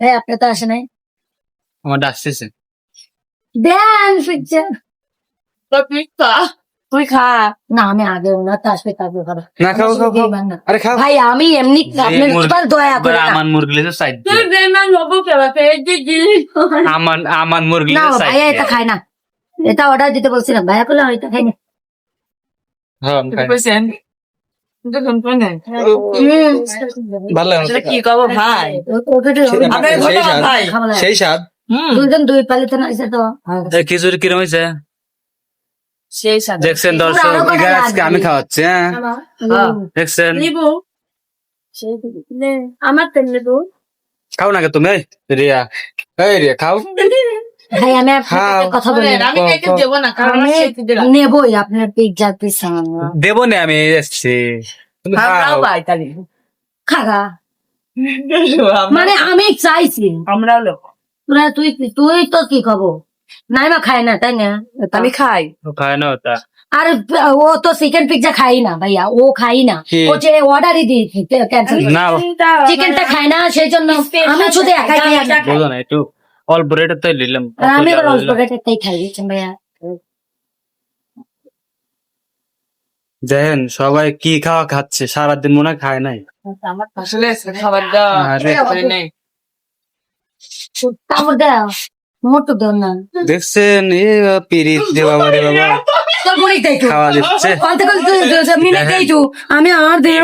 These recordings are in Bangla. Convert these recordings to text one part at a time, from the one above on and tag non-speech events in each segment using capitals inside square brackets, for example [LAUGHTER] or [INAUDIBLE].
এই আপনি তো আসে নাই। আমার ডাকতেছে দেন তুই খা। না আমি আগে তো আসবে তারপরে খাব। না খাও খাও খাও। আরে খাও। ভাই আমি এমনি আপনার মুরগি- এবার দয়া করে না। আমার মুরগিলে তো সাইড তুই বেমান হব কেবা দিলি আমার আমার মুরগিলে না সাইড ভাইয়া এটা খায় না। এটা অর্ডার দিতে বলছিলাম। ভাইয়া করলে এটা খাই না হ্যাঁ আমি খাই। সেই- স্বাদ। দুই পালিতে তো খিচুড়ি কিরম হয়েছে দেখছেন দর্শক আজকে আমি খাওয়াচ্ছি হ্যাঁ। হ্যাঁ। দেখছেন? আমার খাও না তুমি রিয়া। এই রিয়া খাও। [LAUGHS] ভাই আমি আপনার কথা বলি আমি কেকে না কারণ আমি আমার সেটি দিলাম নেবই আপনার পিজ্জা পিস দেবো না আমি এসছি। তুমি খাও। খাও ভাই তাহলে। খাগা [LAUGHS] মানে আমি চাইছি। আমরাও লোক তুই তুই তো কি খাব নাই মা খায় না তাই না? আমি খাই। ও খায় না ওটা। আর ও তো চিকেন পিজ্জা খাই না ভাইয়া। ও খাই না। ও যে অর্ডারই দিয়ে ক্যান্সেল চিকেনটা খায় না সেই জন্য আমি শুধু একাই খাই। আমি। বোঝো না একটু অল্প রেটে তো নিলাম। আর আমি অল্প রেটেরটাই খাই বুঝছেন ভাইয়া? দেখেন সবাই কি খাওয়া খাচ্ছে? সারাদিন মনে হয় খায় নাই। আসলে খাবার দাও আরে। করে নেই। তারপর দাও মোটু দাও না। দেখছেন এ পিরিত দে বাবা রে বাবা। তাই খাওয়া দিচ্ছে। আমি আমার দেহ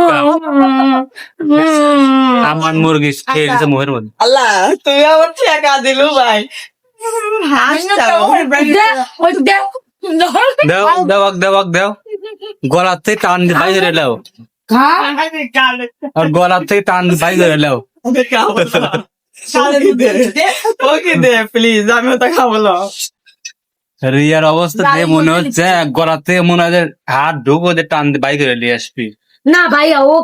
আমার মুরগি খেয়ে দিচ্ছে মুখের মধ্যে। আল্লাহ তুই আমার টাকা দিলু ভাই। দাও দাও দাও দাও গলাতে টান বাইরে ধরে লাও আর গলা থেকে টান বাইরে ধরে লাও [LAUGHS] ওকে দে। প্লিজ আমি ওটা খাব না। রিয়ার অবস্থা দিয়ে মনে হচ্ছে গলা থেকে মনে হয় হাত ঢুকো টান বাইরে ধরে নিয়ে আসবি। না ভাইয়া ও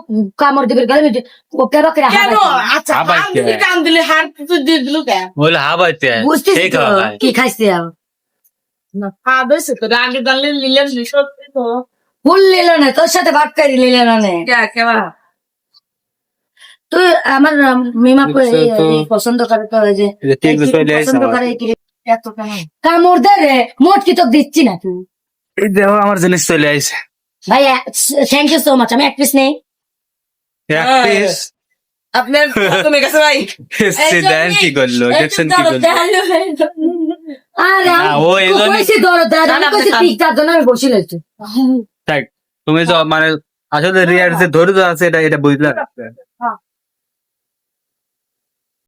কামড় দিবে গেলে ও কেন করে কেন? আচ্ছা আবার হাত কে? দিলে হাত তো দিয়ে দিল কেন বলে হাবাইতে বুঝতেছি সেই তো খাওয়া খায়? কি খাইছে হ্যাঁ বেশ তো আগে জানলে সত্যি তো। ফুল নিল না তোর সাথে খাই নিল না নে। তুই আমার মিমা। পছন্দ করে তো যে পছন্দ করে এত কেন? কামড় দে রে মোট কি তো দিচ্ছি না তুই? এই দেখো আমার জিনিস চলে আসছে ভাইয়া থ্যাংক ইউ সো মাচ আমি এক পিস নেই। হ্যাঁ। আপনার তুমি কাছে ভাই। [LAUGHS] কি করল? দেখছেন কি করল? আরে না, আমি ও এই জন্যই- কইছি দরদ দাদা আমি কইছি আপনি- পিকচার জন্য আমি বসে থাক তুমি তো মানে আসলে রিয়ার যে ধৈর্য আছে এটা এটা বুঝলাম।